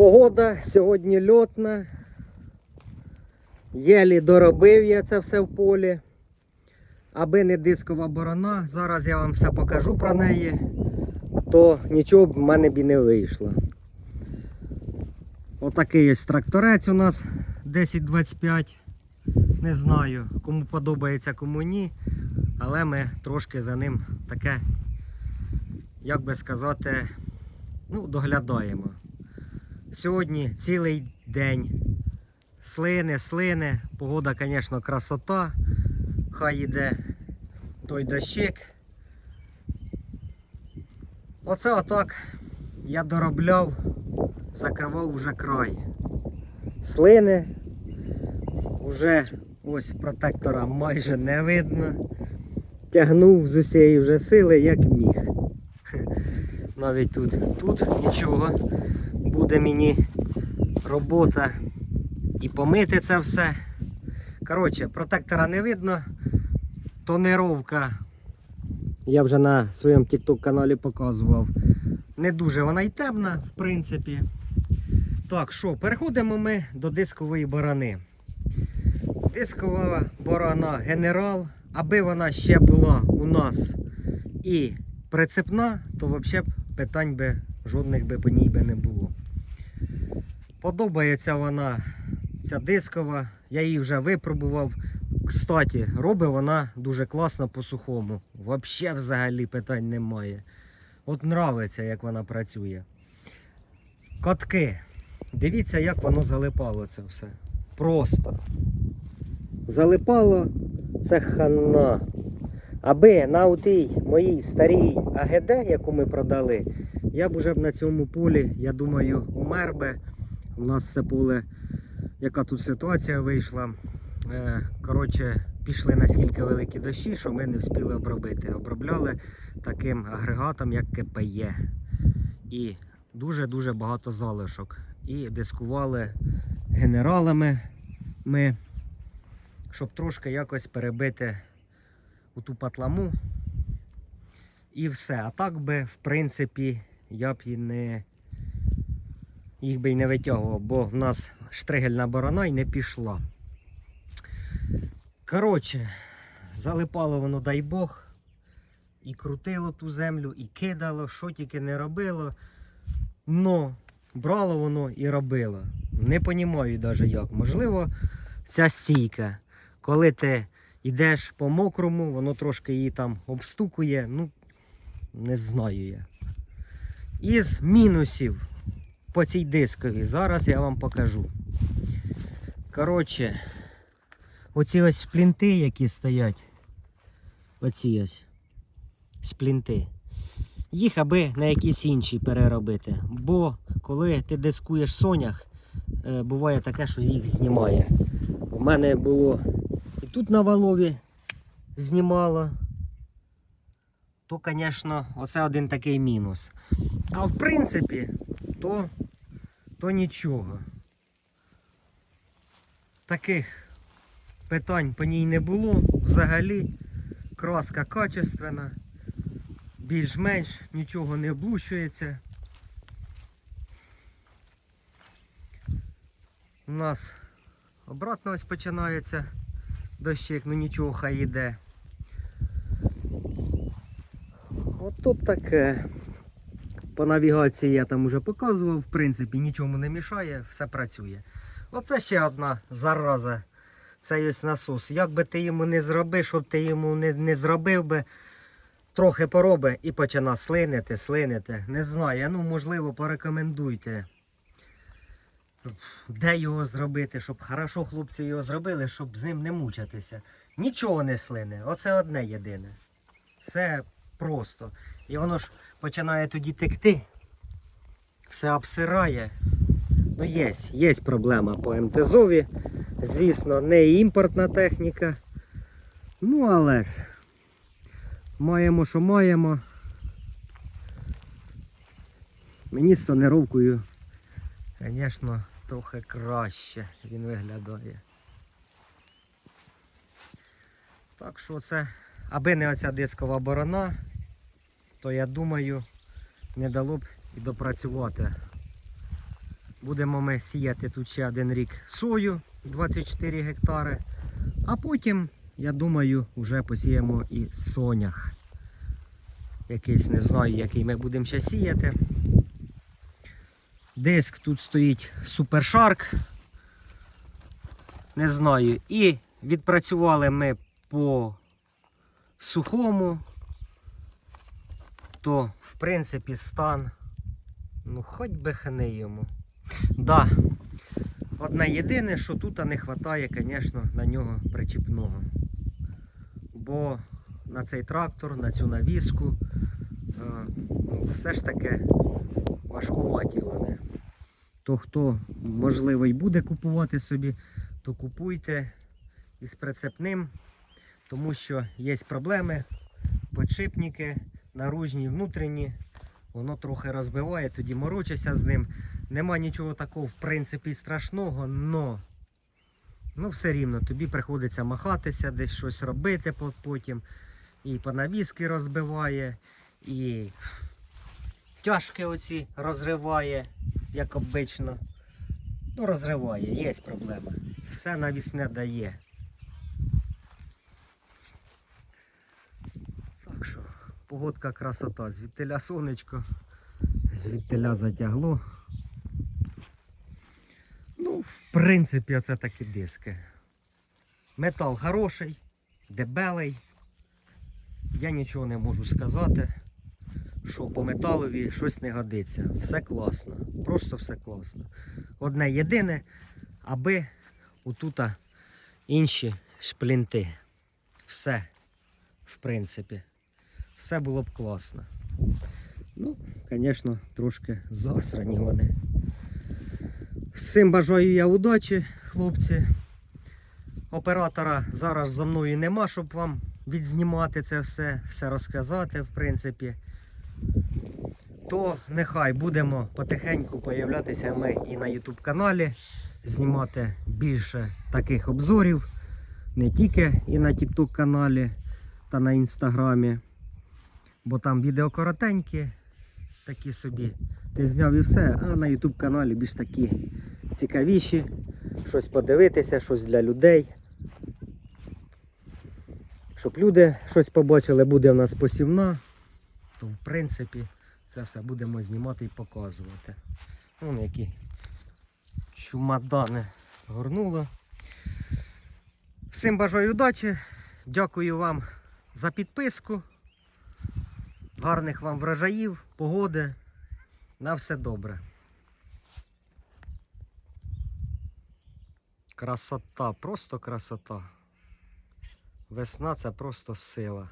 Погода сьогодні льотна. Єлі доробив я це все в полі. Аби не дискова борона, зараз я вам все покажу про неї, то нічого б в мене б і не вийшло. Отакий є тракторець у нас 1025. Не знаю, кому подобається, кому ні. Але ми трошки за ним таке, як би сказати, ну, доглядаємо. Сьогодні цілий день. Слини, слини. Погода, звісно, красота. Хай йде той дощик. Оце отак я доробляв, закривав вже край. Слини. Уже ось протектора майже не видно. Тягнув з усієї вже сили, як міг. Навіть тут, тут нічого. Буде мені робота і помити це все. Коротше, протектора не видно. Тонировка. Я вже на своєму TikTok каналі показував. Не дуже вона й темна, в принципі. Так, що, переходимо ми до дискової барани. Дискова борона генерал. Аби вона ще була у нас і прицепна, то взагалі питань би жодних би по ній би не було. Подобається вона, ця дискова, я її вже випробував. Кстати, робить вона дуже класно по сухому. Взагалі взагалі питань немає. От нравиться, як вона працює. Котки. Дивіться, як воно залипало це все. Просто. Залипало це хана. Аби на тій моїй старій АГД, яку ми продали, я б уже на цьому полі, я думаю, умер би. У нас це поле, яка тут ситуація вийшла. Е, Коротше, пішли наскільки великі дощі, що ми не встигли обробити. Обробляли таким агрегатом, як КПЄ. І дуже-дуже багато залишок. І дискували генералами ми, щоб трошки якось перебити у ту патламу. І все. А так би, в принципі, я б і не їх би й не витягував, бо в нас штригельна борона і не пішла. Коротше, залипало воно, дай Бог, і крутило ту землю, і кидало, що тільки не робило. Но брало воно і робило. Не розумію навіть як. Можливо, ця стійка, коли ти йдеш по мокрому, воно трошки її там обстукує. Ну, не знаю я. Із мінусів по цій дискові зараз я вам покажу. Коротше, оці ось сплінти, які стоять. Оці ось сплінти. Їх аби на якісь інші переробити. Бо коли ти дискуєш сонях, е, буває таке, що їх знімає. У мене було і тут на валові знімало. То, звісно, оце один такий мінус. А в принципі, то, то нічого. Таких питань по ній не було. Взагалі краска качественна, більш-менш нічого не облущується. У нас обратно ось починається дощик, ну нічого хай йде. От тут таке. По навігації я там уже показував, в принципі, нічому не мішає, все працює. Оце ще одна зараза. Цей ось насос. Як би ти йому не зробив, щоб ти йому не, не зробив би, трохи пороби і почина слинити, слинити. Не знаю, ну можливо порекомендуйте. Де його зробити, щоб хорошо хлопці його зробили, щоб з ним не мучатися. Нічого не слине. Оце одне єдине. Це просто. І воно ж починає тоді текти. Все обсирає. Ну, є, є проблема по МТЗові. Звісно, не імпортна техніка. Ну, але ж маємо, що маємо. Мені з тонировкою, звісно, трохи краще він виглядає. Так що це, аби не оця дискова борона, то я думаю, не дало б і допрацювати Будемо ми сіяти тут ще один рік сою 24 гектари. А потім, я думаю, вже посіємо і сонях. Якийсь не знаю, який ми будемо ще сіяти. Диск тут стоїть Shark. Не знаю. І відпрацювали ми по сухому, то в принципі стан, ну хоч би хни йому. Да. Одне єдине, що тут не вистачає, звісно, на нього причіпного. Бо на цей трактор, на цю навіску, е, ну, все ж таки важкуваті вони. То хто, можливо, і буде купувати собі, то купуйте із прицепним, тому що є проблеми, подшипники, наружні, внутрішні, воно трохи розбиває, тоді морочишся з ним. Нема нічого такого, в принципі, страшного, но ну, все рівно тобі приходиться махатися, десь щось робити потім. І по навіски розбиває, і тяжки оці розриває, як обично. Ну, розриває, є проблема. Все навісне дає. Так що, погодка красота. Звідтиля сонечко, звідтиля затягло. Ну, в принципі, це такі диски. Метал хороший, дебелий. Я нічого не можу сказати, що по металові щось не годиться. Все класно. Просто все класно. Одне єдине, аби отута інші шплінти. Все, в принципі. Все було б класно. Ну, звісно, трошки засрані вони. Всім бажаю я удачі, хлопці. Оператора зараз за мною нема, щоб вам відзнімати це все, все розказати, в принципі. То нехай будемо потихеньку появлятися ми і на YouTube каналі, знімати більше таких обзорів, не тільки і на TikTok каналі та на інстаграмі. Бо там відео коротенькі, такі собі. Ти зняв і все, а на YouTube каналі більш такі цікавіші, щось подивитися, щось для людей. Щоб люди щось побачили, буде в нас посівна, то в принципі це все будемо знімати і показувати. Вон які чумадани горнуло. Всім бажаю удачі. Дякую вам за підписку. Гарних вам врожаїв, погоди. На все добре. Красота, просто красота. Весна це просто сила.